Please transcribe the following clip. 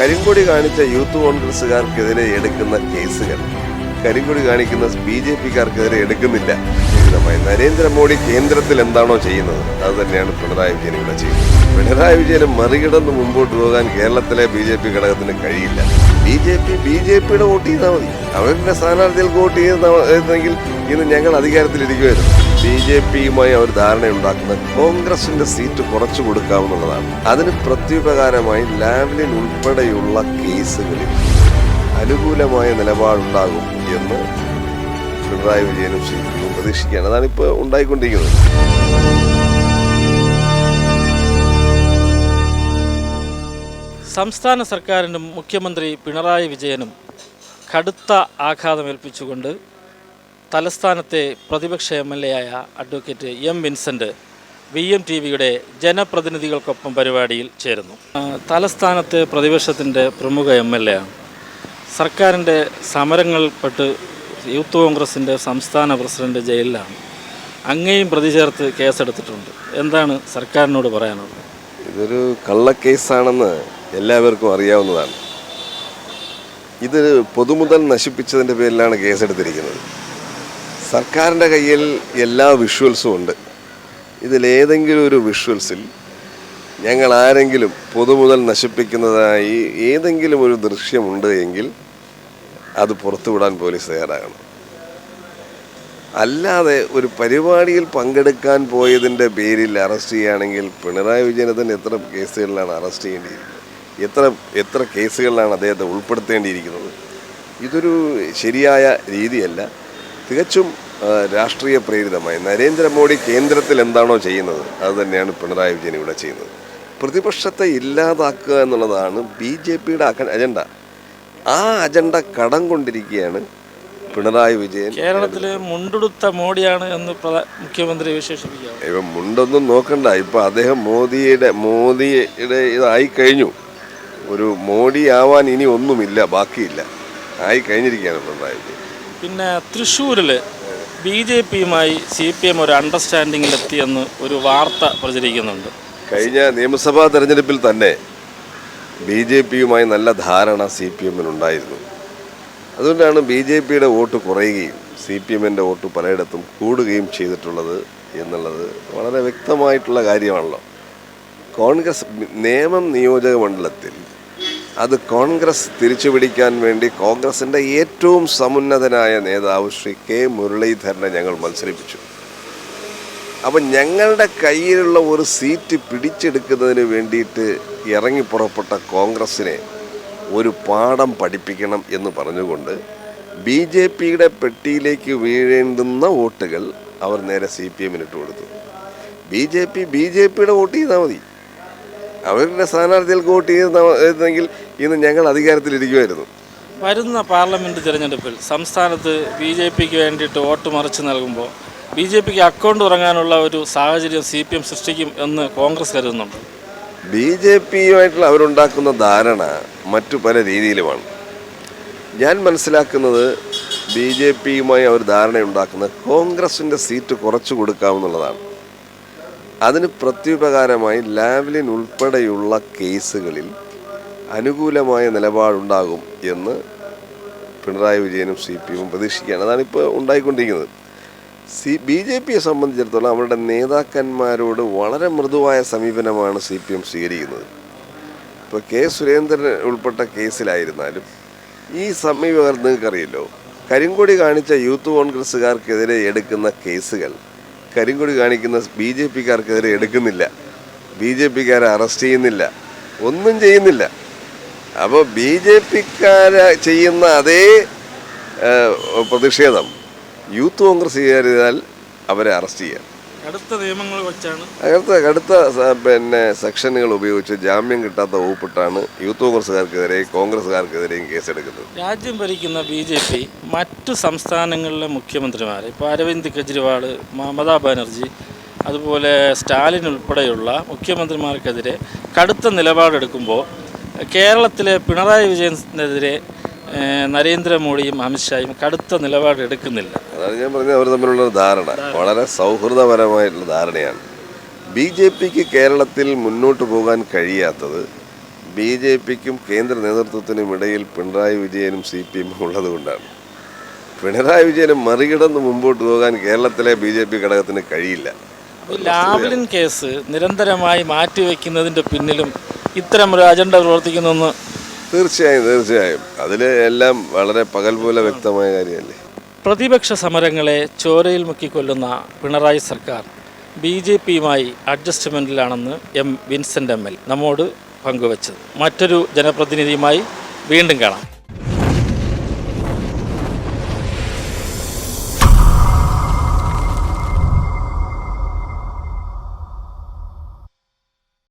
കരിങ്കൊടി കാണിച്ച യൂത്ത് കോൺഗ്രസ്സുകാർക്കെതിരെ എടുക്കുന്ന കേസുകൾ. കരിങ്കൊടി കാണിക്കുന്ന ബി ജെ പിക്കാർക്കെതിരെ എടുക്കുന്നില്ല. നരേന്ദ്രമോദി കേന്ദ്രത്തിൽ എന്താണോ ചെയ്യുന്നത് അത് തന്നെയാണ് പിണറായി വിജയൻ ഇവിടെ ചെയ്യുന്നത്. പിണറായി വിജയന് മറികടന്ന് മുമ്പോട്ട് പോകാൻ കേരളത്തിലെ ബി ജെ പി ഘടകത്തിന് കഴിയില്ല. B J P B J പിയുടെ വോട്ട് ചെയ്താൽ മതി. അവരുടെ സ്ഥാനാർത്ഥികൾക്ക് വോട്ട് ചെയ്തെങ്കിൽ ഇന്ന് ഞങ്ങൾ അധികാരത്തിലിരിക്കുമായിരുന്നു ബി ജെ പിയുമായി അവർ ധാരണയുണ്ടാക്കുന്ന കോൺഗ്രസിന്റെ സീറ്റ് കുറച്ചു കൊടുക്കാമെന്നുള്ളതാണ് അതിന് പ്രത്യുപകാരമായി ലാവ്ലിൻ ഉൾപ്പെടെയുള്ള കേസുകളിൽ അനുകൂലമായ നിലപാടുണ്ടാകും എന്ന് പിണറായി വിജയനും സി പ്രതീക്ഷിക്കുകയാണ്. അതാണ് ഇപ്പോൾ ഉണ്ടായിക്കൊണ്ടിരിക്കുന്നത്. സംസ്ഥാന സർക്കാരിനും മുഖ്യമന്ത്രി പിണറായി വിജയനും കടുത്ത ആഘാതമേൽപ്പിച്ചുകൊണ്ട് തലസ്ഥാനത്തെ പ്രതിപക്ഷ എം എൽ എ ആയ advocate M Vincent V M T വിയുടെ ജനപ്രതിനിധികൾക്കൊപ്പം പരിപാടിയിൽ ചേരുന്നു. തലസ്ഥാനത്തെ പ്രതിപക്ഷത്തിന്റെ പ്രമുഖ എം എൽ എ ആണ് സർക്കാരിന്റെ സമരങ്ങൾപ്പെട്ട് യൂത്ത് കോൺഗ്രസിന്റെ സംസ്ഥാന പ്രസിഡന്റ് ജയിലിലാണ്. അങ്ങേയും പ്രതി ചേർത്ത് കേസെടുത്തിട്ടുണ്ട്. എന്താണ് സർക്കാരിനോട് പറയാനുള്ളത്? ഇതൊരു കള്ളക്കേസാണെന്ന് എല്ലാവർക്കും അറിയാവുന്നതാണ്. ഇത് പൊതുമുതൽ നശിപ്പിച്ചതിന്റെ പേരിലാണ് കേസെടുത്തിരിക്കുന്നത്. സർക്കാരിന്റെ കയ്യിൽ എല്ലാ വിഷ്വൽസും ഉണ്ട്. ഇതിലേതെങ്കിലും ഒരു വിഷ്വൽസിൽ ഞങ്ങൾ ആരെങ്കിലും പൊതുമുതൽ നശിപ്പിക്കുന്നതായി ഏതെങ്കിലും ഒരു ദൃശ്യമുണ്ട് എങ്കിൽ അത് പുറത്തുവിടാൻ പോലീസ് തയ്യാറാകണം. അല്ലാതെ ഒരു പരിപാടിയിൽ പങ്കെടുക്കാൻ പോയതിന്റെ പേരിൽ അറസ്റ്റ് ചെയ്യുകയാണെങ്കിൽ പിണറായി വിജയൻ തന്നെ എത്ര കേസുകളിലാണ് അറസ്റ്റ് ചെയ്യേണ്ടിയിരിക്കുന്നത്? എത്ര എത്ര കേസുകളിലാണ് അദ്ദേഹത്തെ ഉൾപ്പെടുത്തേണ്ടിയിരിക്കുന്നത്? ഇതൊരു ശരിയായ രീതിയല്ല. തികച്ചും രാഷ്ട്രീയ പ്രേരിതമായി. നരേന്ദ്രമോദി കേന്ദ്രത്തിൽ എന്താണോ ചെയ്യുന്നത് അത് തന്നെയാണ് പിണറായി വിജയൻ ഇവിടെ ചെയ്യുന്നത്. പ്രതിപക്ഷത്തെ ഇല്ലാതാക്കുക എന്നുള്ളതാണ് ബി ജെ പിയുടെ അജണ്ട. ആ അജണ്ട കടം കൊണ്ടിരിക്കുകയാണ് പിണറായി വിജയൻ. കേരളത്തിലെ മുണ്ടെടുത്ത മോഡിയാണ് എന്ന് മുഖ്യമന്ത്രി വിശേഷിപ്പിക്കുക ഇപ്പം മുണ്ടൊന്നും നോക്കണ്ട. ഇപ്പം അദ്ദേഹം മോദിയുടെ മോദിയുടെ ഇതായി കഴിഞ്ഞു. ഒരു മോഡി ആവാൻ ഇനി ഒന്നുമില്ല ബാക്കിയില്ല. ആയി കഴിഞ്ഞിരിക്കുകയാണ് പിണറായി വിജയൻ. പിന്നെ തൃശ്ശൂരിൽ ബി ജെ പിയുമായി സി പി എം ഒരു അണ്ടർസ്റ്റാൻഡിങ്ങിലെത്തിയെന്ന് ഒരു വാർത്ത പ്രചരിക്കുന്നുണ്ട്. കഴിഞ്ഞ നിയമസഭാ തെരഞ്ഞെടുപ്പിൽ തന്നെ ബി ജെ പിയുമായി നല്ല ധാരണ സി പി എമ്മിനുണ്ടായിരുന്നു അതുകൊണ്ടാണ് ബി ജെ പിയുടെ വോട്ട് കുറയുകയും സി പി എമ്മിന്റെ വോട്ട് പലയിടത്തും കൂടുകയും ചെയ്തിട്ടുള്ളത് എന്നുള്ളത് വളരെ വ്യക്തമായിട്ടുള്ള കാര്യമാണല്ലോ. കോൺഗ്രസ് നിയമം നിയോജക മണ്ഡലത്തിൽ അത് കോൺഗ്രസ് തിരിച്ചുപിടിക്കാൻ വേണ്ടി കോൺഗ്രസിന്റെ ഏറ്റവും സമുന്നതനായ നേതാവ് ശ്രീ കെ മുരളീധരനെ ഞങ്ങൾ മത്സരിപ്പിച്ചു. അപ്പം ഞങ്ങളുടെ കയ്യിലുള്ള ഒരു സീറ്റ് പിടിച്ചെടുക്കുന്നതിന് വേണ്ടിയിട്ട് ഇറങ്ങി പുറപ്പെട്ട കോൺഗ്രസിനെ ഒരു പാഠം പഠിപ്പിക്കണം എന്ന് പറഞ്ഞുകൊണ്ട് ബി ജെ പിയുടെ പെട്ടിയിലേക്ക് വീഴേണ്ടുന്ന വോട്ടുകൾ അവർ നേരെ സി പി എമ്മിനിട്ട് കൊടുത്തു B J P B J പിയുടെ വോട്ട് ചെയ്താൽ മതി. അവരുടെ സ്ഥാനാർത്ഥികൾക്ക് വോട്ട് ചെയ്തെങ്കിൽ ഇന്ന് ഞങ്ങൾ അധികാരത്തിലിരിക്കുമായിരുന്നു വരുന്ന പാർലമെന്റ് തിരഞ്ഞെടുപ്പിൽ സംസ്ഥാനത്ത് ബി ജെ പിക്ക് വേണ്ടിയിട്ട് വോട്ട് മറിച്ച് നൽകുമ്പോൾ ബി ജെ പിക്ക് അക്കൗണ്ട് തുടങ്ങാനുള്ള ഒരു സാഹചര്യം സി പി എം സൃഷ്ടിക്കും എന്ന് കോൺഗ്രസ് കരുതുന്നുണ്ട്. ബി ജെ പിയുമായിട്ടുള്ള അവരുണ്ടാക്കുന്ന ധാരണ മറ്റു പല രീതിയിലുമാണ്. ഞാൻ മനസ്സിലാക്കുന്നത് ബി ജെ പിയുമായി അവർ ധാരണയുണ്ടാക്കുന്നത് കോൺഗ്രസിന്റെ സീറ്റ് കുറച്ചു കൊടുക്കാമെന്നുള്ളതാണ്. അതിന് പ്രത്യുപകാരമായി ലാവ്ലിൻ ഉൾപ്പെടെയുള്ള കേസുകളിൽ അനുകൂലമായ നിലപാടുണ്ടാകും എന്ന് പിണറായി വിജയനും സി പി എമ്മും പ്രതീക്ഷിക്കുകയാണ്. അതാണ് ഇപ്പോൾ ഉണ്ടായിക്കൊണ്ടിരിക്കുന്നത്. സി ബി ജെ പിയെ സംബന്ധിച്ചിടത്തോളം അവരുടെ നേതാക്കന്മാരോട് വളരെ മൃദുവായ സമീപനമാണ് സി പി എം സ്വീകരിക്കുന്നത്. ഇപ്പോൾ കെ സുരേന്ദ്രൻ ഉൾപ്പെട്ട കേസിലായിരുന്നാലും ഈ സമീപകർ നിങ്ങൾക്കറിയല്ലോ കരിങ്കൊടി കാണിച്ച യൂത്ത് കോൺഗ്രസ്സുകാർക്കെതിരെ എടുക്കുന്ന കേസുകൾ കരിങ്കൊടി കാണിക്കുന്ന ബി ജെ പിക്കാർക്കെതിരെ എടുക്കുന്നില്ല. ബി ജെ പിക്കാരെ അറസ്റ്റ് ചെയ്യുന്നില്ല. ഒന്നും ചെയ്യുന്നില്ല. അപ്പോൾ ബി ജെ പിക്കാര് ചെയ്യുന്ന അതേ പ്രതിഷേധം യൂത്ത് കോൺഗ്രസ് ചെയ്താൽ അവരെ അറസ്റ്റ് ചെയ്യാം. അടുത്ത നിയമങ്ങൾ വെച്ചാണ് അടുത്ത കടുത്ത പിന്നെ സെക്ഷനുകൾ ഉപയോഗിച്ച് ജാമ്യം കിട്ടാത്ത വകുപ്പിട്ടാണ് യൂത്ത് കോൺഗ്രസ്സുകാർക്കെതിരെയും കോൺഗ്രസ്സുകാർക്കെതിരെയും കേസെടുക്കുന്നത്. രാജ്യം ഭരിക്കുന്ന ബി ജെ പി മറ്റു സംസ്ഥാനങ്ങളിലെ മുഖ്യമന്ത്രിമാർ ഇപ്പോൾ അരവിന്ദ് കെജ്രിവാൾ മമതാ ബാനർജി അതുപോലെ സ്റ്റാലിൻ ഉൾപ്പെടെയുള്ള മുഖ്യമന്ത്രിമാർക്കെതിരെ കടുത്ത നിലപാടെടുക്കുമ്പോൾ കേരളത്തിലെ പിണറായി വിജയനെതിരെ നരേന്ദ്രമോദിയും അമിത്ഷായും കടുത്ത നിലപാടെടുക്കുന്നില്ല. അതാണ് ഞാൻ പറഞ്ഞത് അവർ തമ്മിലുള്ള ധാരണ. വളരെ സൗഹൃദപരമായിട്ടുള്ള ധാരണയാണ്. ബി ജെ പിക്ക് കേരളത്തിൽ മുന്നോട്ട് പോകാൻ കഴിയാത്തത് ബി ജെ പിക്കും കേന്ദ്ര നേതൃത്വത്തിനും ഇടയിൽ പിണറായി വിജയനും സി പി എമ്മും ഉള്ളതുകൊണ്ടാണ് പിണറായി വിജയനെ മറികടന്ന് മുമ്പോട്ട് പോകാൻ കേരളത്തിലെ ബി ജെ പി ഘടകത്തിന് കഴിയില്ല. ലാവ്ലിൻ കേസ് നിരന്തരമായി മാറ്റിവെക്കുന്നതിന്റെ പിന്നിലും ഇത്തരം ഒരു അജണ്ട പ്രവർത്തിക്കുന്നെന്ന് തീർച്ചയായും തീർച്ചയായും. അതിൽ എല്ലാം വളരെ പകൽ പോലെ വ്യക്തമായ കാര്യമല്ലേ? പ്രതിപക്ഷ സമരങ്ങളെ ചോരയിൽ മുക്കിക്കൊല്ലുന്ന പിണറായി സർക്കാർ ബി ജെ പിയുമായി അഡ്ജസ്റ്റ്മെന്റിലാണെന്ന് എം വിൻസെന്റ് എം എൽ നമ്മോട് പങ്കുവച്ചത്. മറ്റൊരു ജനപ്രതിനിധിയുമായി വീണ്ടും കാണാം.